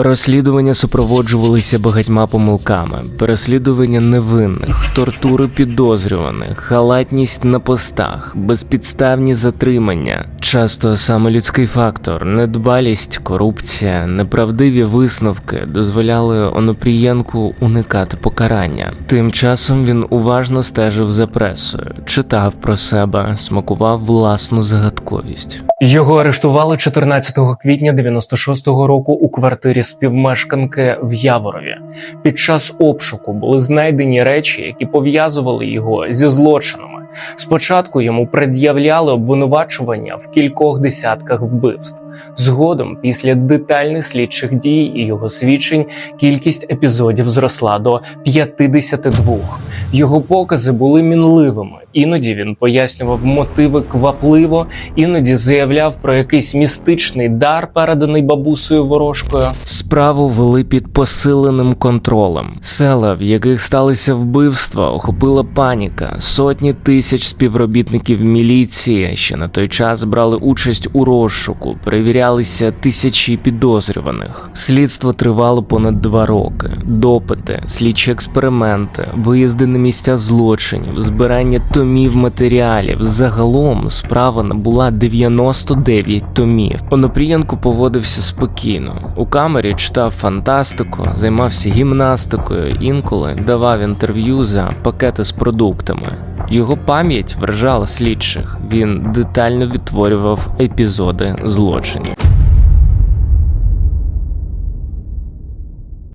Розслідування супроводжувалися багатьма помилками: переслідування невинних, тортури підозрюваних, халатність на постах, безпідставні затримання. Часто саме людський фактор, недбалість, корупція, неправдиві висновки дозволяли Онопрієнку уникати покарання. Тим часом він уважно стежив за пресою, читав про себе, смакував власну загадковість. Його арештували 14 квітня 96-го року у квартирі співмешканки в Яворові. Під час обшуку були знайдені речі, які пов'язували його зі злочинами. Спочатку йому пред'являли обвинувачування в кількох десятках вбивств. Згодом, після детальних слідчих дій і його свідчень, кількість епізодів зросла до 52. Його покази були мінливими. Іноді він пояснював мотиви квапливо, іноді заявляв про якийсь містичний дар, переданий бабусею ворожкою. Справу вели під посиленим контролем. Села, в яких сталися вбивства, охопила паніка. Сотні тисяч співробітників міліції, що на той час брали участь у розшуку, перевірялися тисячі підозрюваних. Слідство тривало понад два роки. Допити, слідчі експерименти, виїзди на місця злочинів, збирання томів матеріалів. Загалом справа набула 99 томів. Онопрієнко поводився спокійно. У камері читав фантастику, займався гімнастикою, інколи давав інтерв'ю за пакети з продуктами. Його пам'ять вражала слідчих. Він детально відтворював епізоди злочинів.